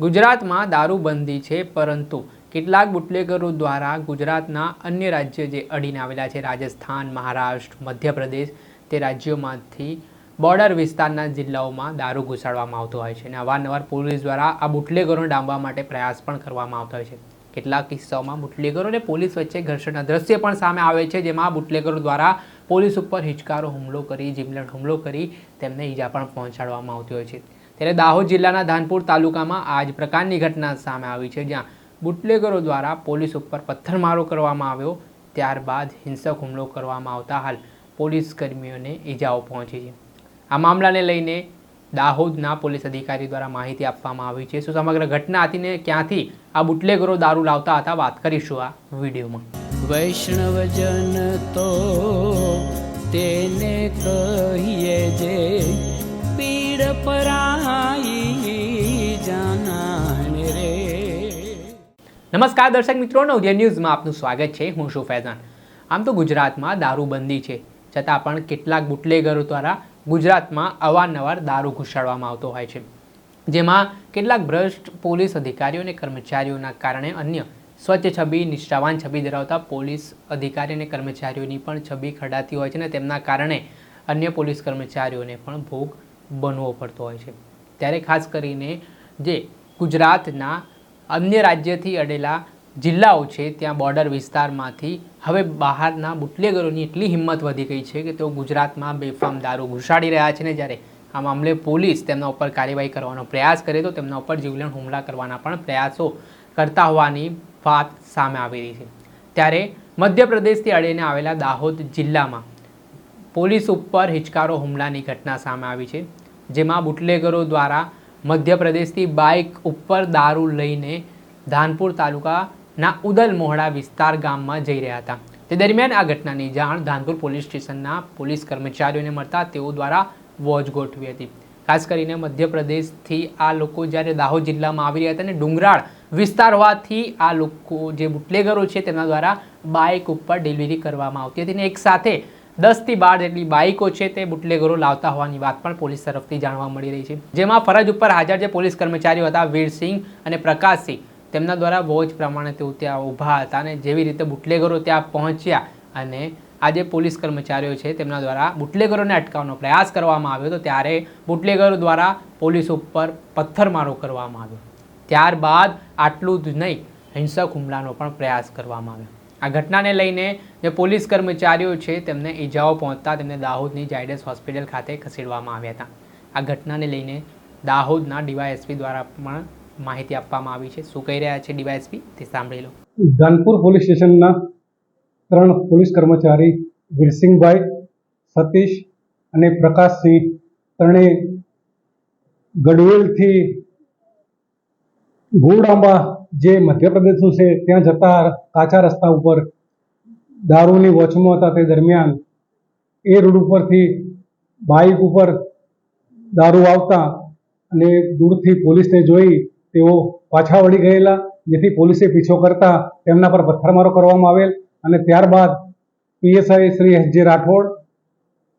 ગુજરાતમાં દારૂબંધી છે, પરંતુ કેટલાક બુટલેગરો દ્વારા ગુજરાતના અન્ય રાજ્ય જે અડીને આવેલા છે, રાજસ્થાન, મહારાષ્ટ્ર, મધ્યપ્રદેશ, તે રાજ્યોમાંથી બોર્ડર વિસ્તારના જિલ્લાઓમાં દારૂ ઘુસાડવામાં આવતો હોય છે અને અવારનવાર પોલીસ દ્વારા આ બુટલેગરોને ડામવા માટે પ્રયાસ પણ કરવામાં આવતો હોય છે. કેટલાક કિસ્સાઓમાં બુટલેગરો અને પોલીસ વચ્ચે ઘર્ષણના દ્રશ્ય પણ સામે આવે છે, જેમાં બુટલેગરો દ્વારા પોલીસ ઉપર હિચકારો, હુમલો કરી જીમલેણ હુમલો કરી તેમને ઈજા પણ પહોંચાડવામાં આવતી હોય છે. ત્યારે દાહોદ જિલ્લાના ધાનપુર તાલુકામાં આ જ પ્રકારની ઘટના સામે આવી છે, જ્યાં બુટલેગરો દ્વારા પોલીસ ઉપર પથ્થરમારો કરવામાં આવ્યો. ત્યારબાદ હિંસક હુમલો કરવામાં આવતા હાલ પોલીસ કર્મીઓને ઈજાઓ પહોંચી છે. આ મામલાને લઈને દાહોદના પોલીસ અધિકારી દ્વારા માહિતી આપવામાં આવી છે. શું સમગ્ર ઘટના હતી ને ક્યાંથી આ બુટલેગરો દારૂ લાવતા હતા? વાત કરીશું આ વિડીયોમાં. વૈષ્ણવજન તો તેને કહીએ જે નમસ્કાર દર્શક મિત્રો, નવદિયા ન્યૂઝમાં આપનું સ્વાગત છે. હું છું ફૈઝાન. આમ તો ગુજરાતમાં દારૂબંધી છે. છતાં પણ કેટલાક બુટલેગરો દ્વારા ગુજરાતમાં અવારનવાર દારૂ ઘુસાડવામાં આવતો હોય છે. જેમાં કેટલાક ભ્રષ્ટ પોલીસ અધિકારીઓ અને કર્મચારીઓના કારણે અન્ય સ્વચ્છ છબી, નિષ્ઠાવાન છબી ધરાવતા પોલીસ અધિકારી અને કર્મચારીઓની પણ છબી ખડાતી હોય છે અને તેમના કારણે અન્ય પોલીસ કર્મચારીઓને પણ ભોગ બનવો પડતો હોય છે. ત્યારે ખાસ કરીને જે ગુજરાતના અન્ય રાજ્યથી અડેલા જિલ્લાઓ છે ત્યાં બોર્ડર વિસ્તારમાંથી હવે બહારના બુટલેગરોની એટલી હિંમત વધી ગઈ છે કે તેઓ ગુજરાતમાં બેફામ દારૂ ઘુસાડી રહ્યા છે ને જ્યારે આ મામલે પોલીસ તેમના ઉપર કાર્યવાહી કરવાનો પ્રયાસ કરે તો તેમના ઉપર જીવલેણ હુમલા કરવાના પણ પ્રયાસો કરતા હોવાની વાત સામે આવી રહી છે. ત્યારે મધ્યપ્રદેશથી અડીને આવેલા દાહોદ જિલ્લામાં પોલીસ ઉપર હિચકારો હુમલાની ઘટના સામે આવી છે, જેમાં બુટલેગરો દ્વારા મધ્યપ્રદેશથી બાઇક ઉપર દારૂ લઈને ધાનપુર તાલુકાના ઉદલ મોહડા વિસ્તાર ગામમાં જઈ રહ્યા હતા. તે દરમિયાન આ ઘટનાની જાણ ધાનપુર પોલીસ સ્ટેશનના પોલીસ કર્મચારીઓને મળતા તેઓ દ્વારા વોચ ગોઠવી હતી. ખાસ કરીને મધ્યપ્રદેશથી આ લોકો જ્યારે દાહોદ જિલ્લામાં આવી રહ્યા હતા અને ડુંગરાળ વિસ્તાર હોવાથી આ લોકો જે બુટલેગરો છે તેમના દ્વારા બાઇક ઉપર ડિલિવરી કરવામાં આવતી હતી અને એક સાથે દસથી બાર જેટલી બાઇકો છે તે બુટલેગરો લાવતા હોવાની વાત પણ પોલીસ તરફથી જાણવા મળી રહી છે. જેમાં ફરજ ઉપર હાજર જે પોલીસ કર્મચારીઓ હતા વીરસિંહ અને પ્રકાશસિંહ તેમના દ્વારા બહુ જ પ્રમાણે તેઓ ત્યાં ઊભા હતા અને જેવી રીતે બુટલેગરો ત્યાં પહોંચ્યા અને આ જે પોલીસ કર્મચારીઓ છે તેમના દ્વારા બુટલેગરોને અટકાવવાનો પ્રયાસ કરવામાં આવ્યો તો ત્યારે બુટલેગરો દ્વારા પોલીસ ઉપર પથ્થરમારો કરવામાં આવ્યો. ત્યારબાદ આટલું જ નહીં, હિંસક હુમલાનો પણ પ્રયાસ કરવામાં આવ્યો. આ ઘટનાને લઈને જે પોલીસ કર્મચારીઓ છે તેમને ઈજાઓ પહોંચતા તેમને દાહોદની જાયડસ હોસ્પિટલ ખાતે ખસેડવામાં આવ્યા હતા. આ ઘટનાને લઈને દાહોદના ડીવાયએસપી દ્વારા પણ માહિતી આપવામાં આવી છે. શું કહી રહ્યા છે ડીવાયએસપી? તે સાંભળી લો. ધાનપુર પોલીસ સ્ટેશનના ત્રણ પોલીસ કર્મચારી વીરસિંહભાઈ, સતીશ અને પ્રકાશસિંહ ત્રણેય ગડવેલથી ગોળાંબા જે મધ્યપ્રદેશનું છે, ત્યાં જતા કાચા રસ્તા ઉપર દારૂની વોચમાં હતા તે દરમિયાન એ રોડ ઉપરથી બાઇક ઉપર દારૂ આવતા અને દૂરથી પોલીસને જોઈ તેઓ પાછા વળી ગયેલા, જેથી પોલીસે પીછો કરતા તેમના પર પથ્થરમારો કરવામાં આવેલ અને ત્યારબાદ પીએસઆઈ શ્રી એસ જે રાઠોડ,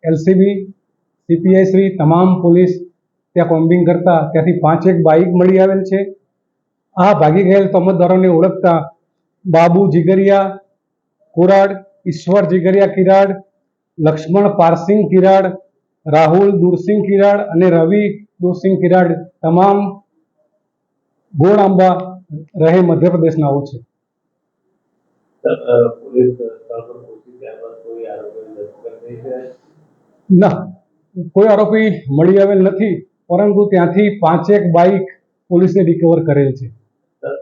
એલસીબી, સીપીઆઈ શ્રી, તમામ પોલીસ ત્યાં કોમ્બિંગ કરતા, ત્યાંથી પાંચેક બાઇક મળી આવેલ છે. આ ભાગી ગયેલ તમતદારોને ઓળખતા બાબુ જીગરિયા કોરાડ ઈશ્વર જીગરિયા કિરાડ લક્ષ્મણ પારસિંગ કિરાડ રાહુલ દુરસિંહ કિરાડ અને રવિ દુરસિંહ કિરાડ તમામ ગોળાંબા રહે મધ્યપ્રદેશના છે. ના કોઈ આરોપી મળી આવેલ નથી પરંતુ ત્યાંથી પાંચેક બાઇક પોલીસે રિકવર કરેલ છે.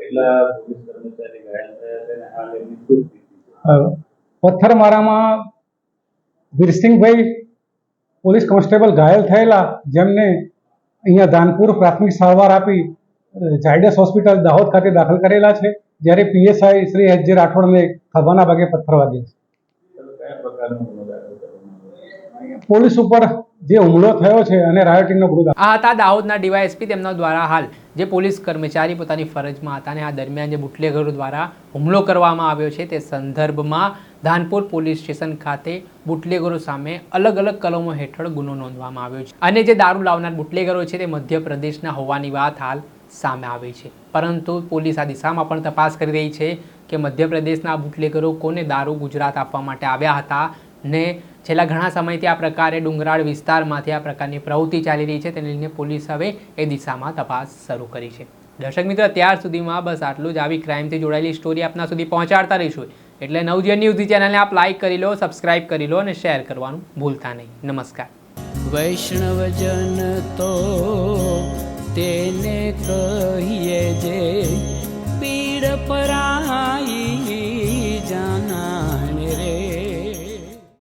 કેટલા પોલીસ કર્મચારી ઘાયલ થયા છે અને હાલ એમની શું સ્થિતિ પથ્થરમારામાં વીરસિંહભાઈ પોલીસ કોન્સ્ટેબલ ઘાયલ થયેલા જેમને અહીંયા દાનપુર પ્રાથમિક સારવાર આપી ઝાયડસ હોસ્પિટલ દાહોદ ખાતે દાખલ કરેલા છે જ્યારે પીએસઆઈ શ્રી એચ જે રાઠોડને ખભાના ભાગે પથ્થર વાગ્યા છે સર કયા પ્રકારનો ગુનો દાખલ કરવામાં આવ્યો પોલીસ ઉપર જે હુમલો થયો છે અને રાયોટિંગનો ગુનો આ હતા દાહોદના ડીવાયએસપી તેમના દ્વારા હાલ, જે પોલીસ કર્મચારી પોતાની ફરજમાં હતા અને આ દરમિયાન જે બુટલેગરો દ્વારા હુમલો કરવામાં આવ્યો છે, તે સંદર્ભમાં ધાનપુર પોલીસ સ્ટેશન ખાતે બુટલેગરો સામે અલગ અલગ કલમો હેઠળ ગુનો નોંધવામાં આવ્યો છે. અને જે દારૂ લાવનાર બુટલેગરો છે, તે મધ્યપ્રદેશના હોવાની વાત હાલ સામે આવી છે. પરંતુ પોલીસ આ દિશામાં પણ તપાસ કરી રહી છે કે મધ્યપ્રદેશના બુટલેગરો કોને દારૂ ગુજરાત આપવા માટે આવ્યા હતા ને છેલ્લા ઘણા સમયથી આ પ્રકારે ડુંગરાળ વિસ્તારમાંથી આ પ્રકારની પ્રવૃત્તિ ચાલી રહી છે, તેને લઈને પોલીસ હવે એ દિશામાં તપાસ શરૂ કરી છે. દર્શક મિત્રો ત્યાર સુધીમાં બસ આટલું જ. આવી ક્રાઇમથી જોડાયેલી સ્ટોરી આપના સુધી પહોંચાડતા રહીશું. એટલે નવજીવન ન્યૂઝની ચેનલને આપ લાઇક કરી લો સબસ્ક્રાઇબ કરી લો અને શેર કરવાનું ભૂલતા નહીં. નમસ્કાર. વૈષ્ણવજન તો તેને કહીએ